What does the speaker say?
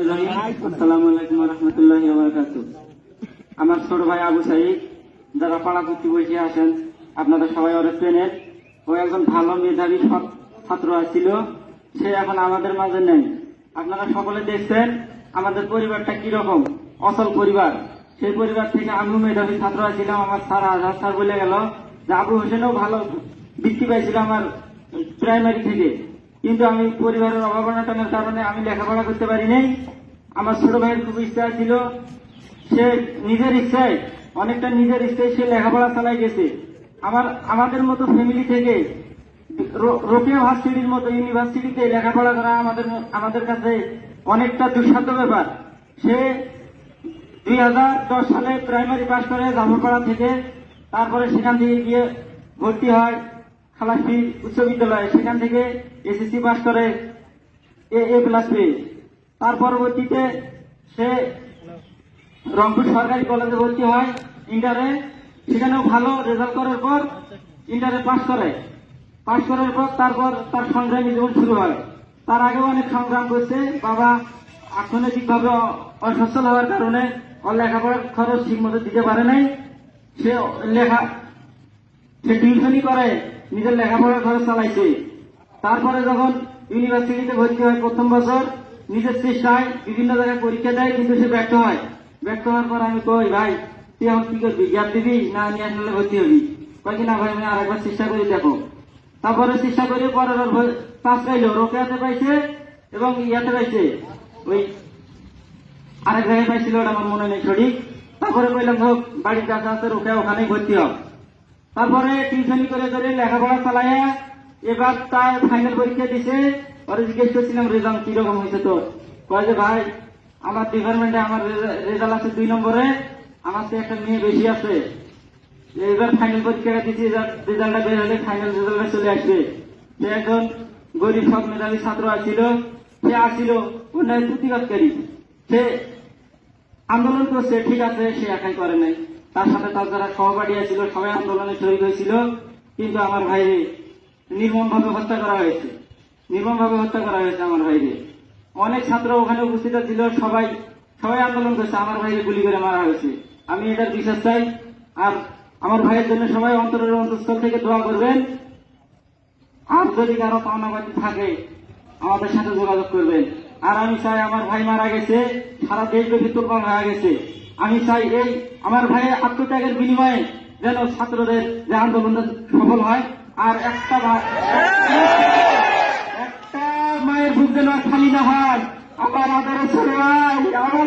আলাইকুম আমার ছোট ভাই আবু সাইদ, যারা পাড়া করতে বসে আসেন আপনারা সবাই ওরা চেনেন। ও একজন ভালো মেধাবী ছাত্র ছিল সে এখন আমাদের মাঝে নেই। আপনারা সকলে দেখছেন আমাদের পরিবারটা কীরকম। অসল পরিবার। সেই পরিবার থেকে আমিও মেধাবী ছাত্র ছিলাম আমার স্যার আজহার স্যার বলে গেল যে আবু হোসেনও ভালো বৃত্তি পাইছিল আমার প্রাইমারি থেকে। কিন্তু আমি পরিবারের অভাবনাটনের কারণে আমি লেখাপড়া করতে পারি নাই। আমার ছোট ভাইয়ের খুব ইচ্ছা ছিল। সে নিজের ইচ্ছায়, অনেকটা নিজের ইচ্ছায় সে লেখাপড়া চালাই গেছে। আমার, আমাদের মতো ফ্যামিলি থেকে রোকেয়া ভার্সিটির মতো ইউনিভার্সিটিতে লেখাপড়া করা আমাদের আমাদের কাছে অনেকটা দুঃসাধ্য ব্যাপার। সে দুই হাজার দশ সালে প্রাইমারি পাস করে জামরপাড়া থেকে, তারপরে সেখান থেকে গিয়ে ভর্তি হয়। খালাসি উচ্চ বিদ্যালয়ে, সেখান থেকে এসএসসি পাস করে এ এ প্লাস পেয়ে। তার পরবর্তীতে সে রংপুর সরকারি কলেজে ভর্তি হয় ইন্টারে। সেখানেও ভালো রেজাল্ট করার পর ইন্টারে পাশ করে। পাশ করার পর তারপর তার সংগ্রামী জীবন শুরু হয়। তার আগেও অনেক সংগ্রাম করছে। বাবা অর্থনৈতিকভাবে অসচ্ছল হওয়ার কারণে ওর লেখাপড়ার খরচ ঠিক মতো দিতে পারে নাই। সে লেখা সে টিউশনই করে, নিজের লেখাপড়ার খরচ চালাইছে। তারপরে যখন ইউনিভার্সিটিতে ভর্তি হয় প্রথম বছর, নিজের চেষ্টায় বিভিন্ন জায়গায় পরীক্ষা দেয়, কিন্তু সে ব্যর্থ হয়। ব্যর্থ হওয়ার পর আমি কই, ভাই, তুই এখন কি করবি? গ্যাপ দিবি না ন্যাশনালে ভর্তি হবি? কয় কি, না ভাই, আমি আরেকবার চেষ্টা করে দেখো। তারপরে চেষ্টা করে পরে পাস পাইলো রোকেয়াতে পাইছে এবং ইয়াতে পাইছে। ওই আরেক জায়গায় পাইছিল, ওটা আমার মনে নেই সঠিক। তারপরে কইলাম হোক বাড়ির কাছে আছে, রোকে ওখানেই ভর্তি হোক তারপরে টিউশনি করে করে লেখাপড়া চালাইয়া এবার তার ফাইনাল পরীক্ষা দিছে। পরে জিজ্ঞেস করছিলাম, রেজাল্ট কীরকম হয়েছে তোর? কয় যে, ভাই, আমার ডিপার্টমেন্টে আমার রেজাল্ট আছে দুই নম্বরে, আমার তো একটা মেয়ে বেশি আছে। এবার ফাইনাল পরীক্ষাটা দিচ্ছি রেজাল্টটা বের হলে ফাইনাল রেজাল্টটা চলে আসবে। সে একজন গরিব সব মেধাবী ছাত্র আছিল সে আসছিল অন্যায় প্রতিবাদকারী। সে আন্দোলন করছে, ঠিক আছে, সে একাই করে নাই। তার সাথে তার যারা সহপাঠী ছিল সবাই আন্দোলনে শহীদ হয়েছিল। কিন্তু আমার ভাইরে নির্মম ভাবে হত্যা করা হয়েছে। নির্মম ভাবে হত্যা করা হয়েছে আমার ভাইরে। অনেক ছাত্র ওখানে উপস্থিত ছিল, সবাই সবাই আন্দোলন করছে। আমার ভাইরে গুলি করে মারা হয়েছে। আমি এটার বিশ্বাস চাই। আর আমার ভাইয়ের জন্য সবাই অন্তরের অন্তঃস্থল থেকে দোয়া করবেন। আর যদি কারও পাওনাবাদী থাকে, আমাদের সাথে যোগাযোগ করবেন। আর আমি চাই আমার ভাই মারা গেছে, সারা দেশব্যাপী তুলপাল হয়ে গেছে। আমি চাই এই আমার ভাইয়ের আত্মত্যাগের বিনিময়ে যেন ছাত্রদের যে আন্দোলন সফল হয়। আর একটা একটা মায়ের বুক যেন খালি না হয়। আমার আদরের ছেলে আমার